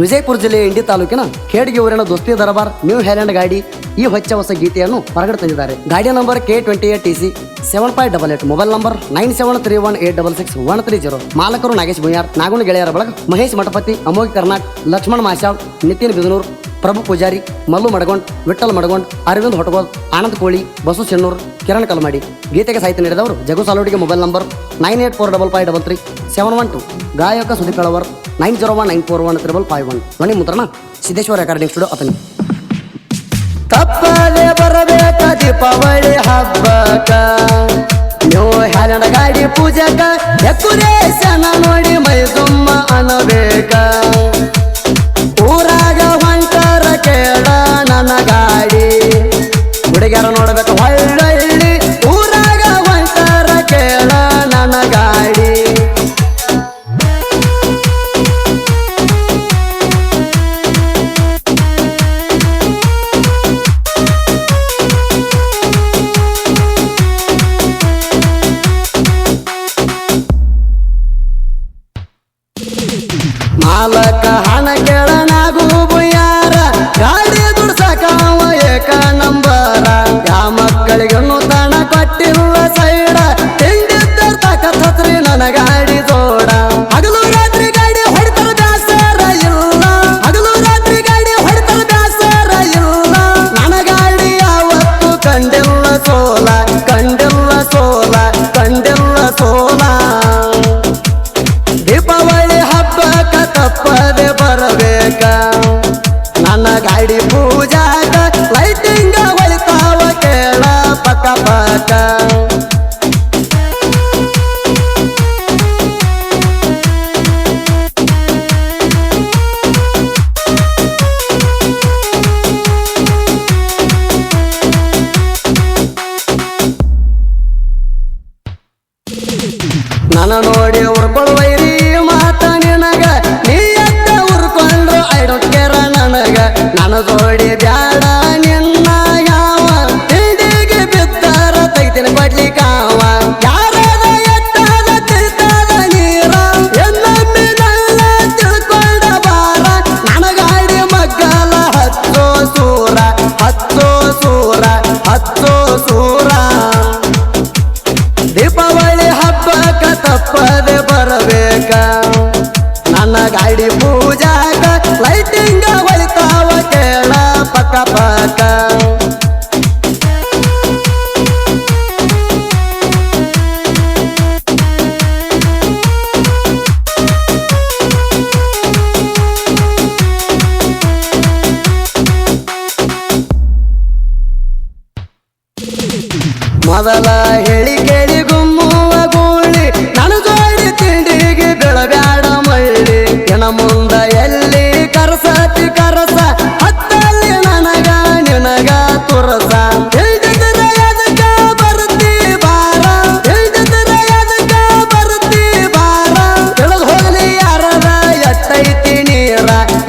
ವಿಜಯಪುರ ಜಿಲ್ಲೆಯ ಇಂಡಿ ತಾಲೂಕಿನ ಖೇಡ್ಗೆ ಊರಿನ ದೋಸ್ತಿ ದರಬಾರ್ ನ್ಯೂ ಹೈಲ್ಯಾಂಡ್ ಗಾಡಿ ಈ ಹೊಚ್ಚ ಹೊಸ ಗೀತೆಯನ್ನು ಹೊರಗಡೆ ತಂದಿದ್ದಾರೆ. ಗಾಡಿಯ number K twenty eight T C seven five double eight mobile number nine seven three one eight double six one three zero ಮಾಲಕರು Nagesh Bhuyar ನಾಗುಣ ಗೆಳೆಯರ ಬಳಗ, ಮಹೇಶ್ ಮಠಪತಿ, ಅಮೋಘ್ ಕರ್ನಾಕ್ ಲಕ್ಷ್ಮಣ್ ಮಾಶಾವ್, ನಿತಿನ್ ಬಿದನೂರ್, ಪ್ರಭು ಪೂಜಾರಿ, ಮಲ್ಲು ಮಡಗೊಂಡ್ ವಿಠಲ್ ಮಡಗೊಂಡ್, ಅರವಿಂದ್ ಹೊಟಗೋದ್ ಆನಂದ್ ಕೋಳಿ, ಬಸು ಚೆನ್ನೂರ್, ಕಿರಣ್ ಕಲ್ಮಾಡಿ. ಗೀತೆಗೆ ಸಾಹಿತ್ಯ ನೀಡಿದವರು Jagu ಸಾಲೋಟಿಗೆ mobile number nine eight four double five double three seven one two ಗಾಯಕ Sudeep Kalavar nine zero one nine four one triple five one. ಧ್ವನಿ ಮುದ್ರಣ ಸಿದ್ದೇಶ್ವರ ರೆಕಾರ್ಡಿಂಗ್ ಸ್ಟುಡಿಯೋ ಅತನಿ ತಪ್ಪಲೆ ಬರಬೇಕ ದೀಪಾವಳಿ ಹಬ್ಬಕ ನೀವು ಹ್ಯಾಲಂಡ ಗಾಡಿ ಪೂಜಕ ಡೆಕೋರೇಷನ್ ನೋಡಿ ಮೈ ತುಂಬ ಅನ್ನಬೇಕ. ನನ್ನ ನೋಡಿ ಉರ್ಕೊಳ್ಳುವೈರಿ ಮಾತ ನಿನಗ. ನೀ ಎತ್ತ ಉರ್ಕೊಂಡ್ರು ಐ ಡೋಂಟ್ ಕೇರ ನನಗ. ನನ್ನ ಜೋಡಿ ಬ್ಯಾಡ ನಿನ್ನ ಯಾವ. ತಿಂಡಿಗೆ ಬಿದ್ದಾರ ತೆಗ್ದಿನ ಕೊಡ್ಲಿ ಕಾವ. ಯಾರದ ಎತ್ತಾದ ತಿಳ್ತಾದ ನೀರ, ಎಲ್ಲೊಮ್ಮೆ ನನ್ನ ತಿಳ್ಕೊಂಡ ಬಾರ ನನಗಾಡಿ ಗಾಡಿ ಮಗ್ಗಲ ಹತ್ತೋ ಸೂರ ಹತ್ತೋ ಸೂರ ಹತ್ತೋ ಸೂರ. ಮೊದಲ ಹೇಳಿ ಕೇಳಿ ಗುಮ್ಮುವ ಗೂಳಿ. ನನ್ನ ಜೋಡಿ ತಿಂಡಿಗೆ ಬೆಳಬ್ಯಾಡ ಮಳ್ಳಿ. ಕೆಣ ಮುಂದ ಎಲ್ಲಿ ಕರಸತಿ ಕರಸ, ಹತ್ತಲ್ಲಿ ನನಗ ನಿನಗ ತುರಸ.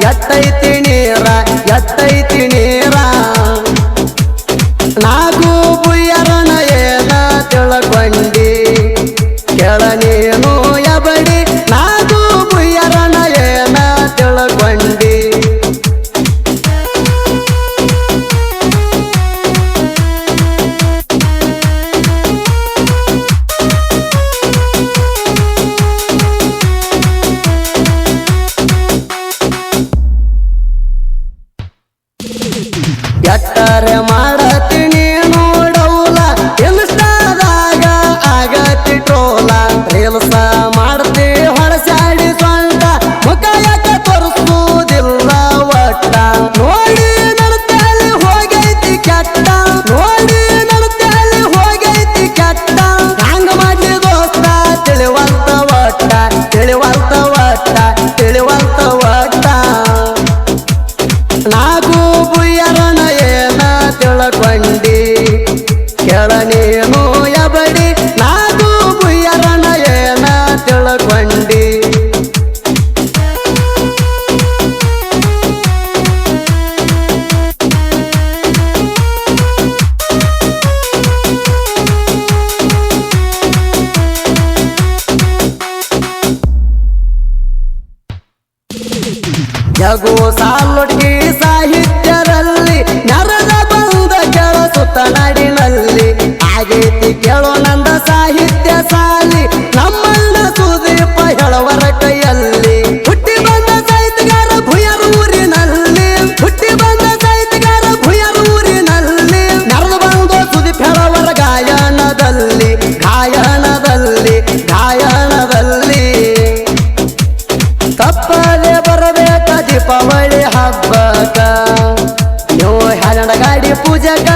ಎತ್ತೈತಿ ನೀರ ಬರ್ತಿ ಯಾರ ಮಾಡ ನೋಯಬಡಿ ಜಗೋ ಸಾಲೊಟ್ಟಿ ಸಾಹಿತ್ಯರಲ್ಲಿ ನರದ ಬಂದ ಕೆಲಸುತ್ತ ನಡಿ ಬರಬೇಕ